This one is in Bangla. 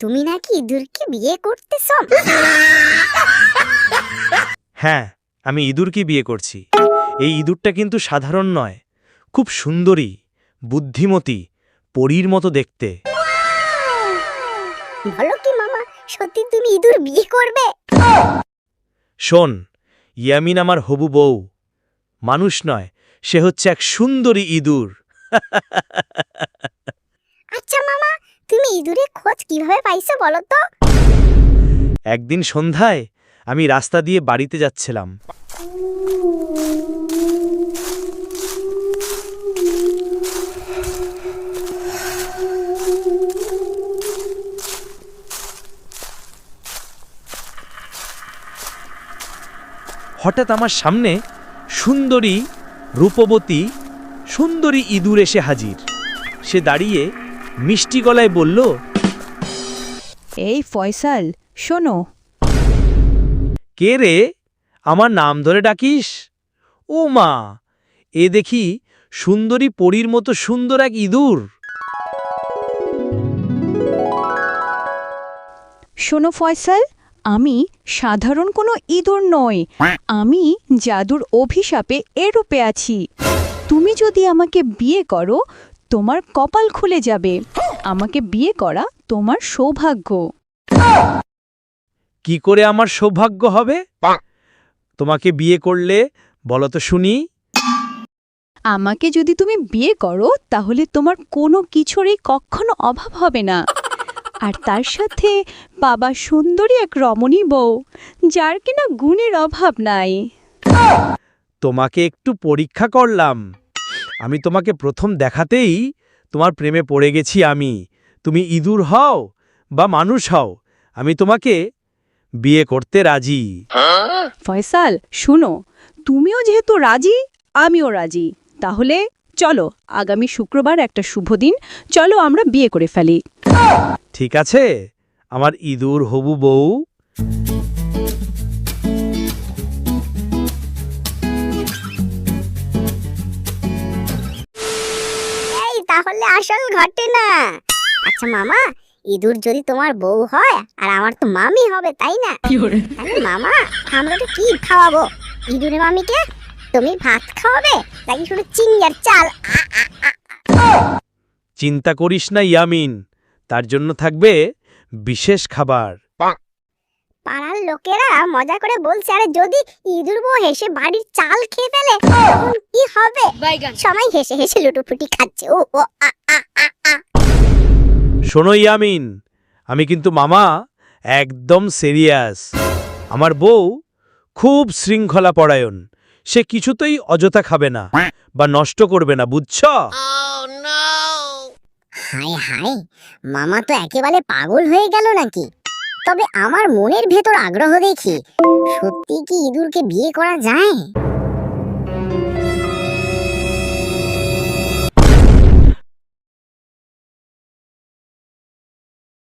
তুমি নাকি ইঁদুরকে বিয়ে করতেছ? হ্যাঁ আমি ইঁদুরকে বিয়ে করছি। এই ইঁদুরটা কিন্তু সাধারণ নয় খুব সুন্দরী বুদ্ধিমতী পরীর মতো দেখতে। বলো কি মামা সত্যি তুমি ইঁদুর বিয়ে করবে? শোন ইয়ামিন আমার হবু বউ। মানুষ নয় সে হচ্ছে এক সুন্দরী ইঁদুর। ইঁদুরের খোঁজ কীভাবে পাইছো বলো তো? একদিন সন্ধ্যায় আমি রাস্তা দিয়ে বাড়িতে যাচ্ছিলাম। হঠাৎ আমার সামনে সুন্দরী রূপবতী সুন্দরী ইঁদুর এসে হাজির। সে দাঁড়িয়ে মিষ্টি গলায় বলল এই ফয়সাল শোনো। কে রে? আমার নাম ধরে ডাকিস? ও মা এ দেখি সুন্দরী পরীর মতো সুন্দর এক ইঁদুর। শোনো ফয়সাল আমি সাধারণ কোনো ইঁদুর নই। আমি জাদুর অভিশাপে এরূপে আছি। তুমি যদি আমাকে বিয়ে করো তোমার কপাল খুলে যাবে। আমাকে বিয়ে করা তোমার সৌভাগ্য। কি করে আমার সৌভাগ্য হবে? তোমাকে বিয়ে করলে বলো তো শুনি। আমাকে যদি তুমি বিয়ে করো তাহলে তোমার কোনো কিছুরই কখনো অভাব হবে না। আর তার সাথে বাবা সুন্দরী এক রমণী বউ যার কিনা গুণের অভাব নাই। তোমাকে একটু পরীক্ষা করলাম। আমি তোমাকে প্রথম দেখাতেই তোমার প্রেমে পড়ে গেছি আমি। তুমি ইঁদুর হও বা মানুষ হও আমি তোমাকে বিয়ে করতে রাজি। ফয়সাল শুনো তুমিও যেহেতু রাজি আমিও রাজি। তাহলে চলো আগামী শুক্রবার একটা শুভ দিন চলো আমরা বিয়ে করে ফেলি। ঠিক আছে আমার ইঁদুর হবু বউ। তাহলে আসল ঘটে না। আচ্ছা মামা ইঁদুর যদি তোমার বউ হয় আর আমার তো মামি হবে তাই না? তাহলে মামা আমরা তো কি খাওয়াবো? ইঁদুরের মামিকে তুমি ভাত খাওয়াবে নাকি শুধু চিংড়ি চাল? চিন্তা করিস না ইয়ামিন। তার জন্য থাকবে বিশেষ খাবার। লোকেরা মজা করে বলছে আরে যদি ইঁদুর বউ হেসে বাড়ির চাল খেয়ে ফেলে তখন কি হবে? সবাই হেসে হেসে লুটুপুটি খাচ্ছে। ও ও আ আ আ আ। শোনো ইয়ামিন আমি কিন্তু মামা একদম সিরিয়াস আমার বউ খুব শৃঙ্খলা পরায়ণ সে কিছুতেই অযথা খাবে না বা নষ্ট করবে না বুঝছ? হায় হায় মামা তো একেবারে পাগল হয়ে গেল নাকি? তবে আমার মনের ভেতর আগ্রহ দেখি সত্যি কি ইঁদুরকে বিয়ে করা যায়?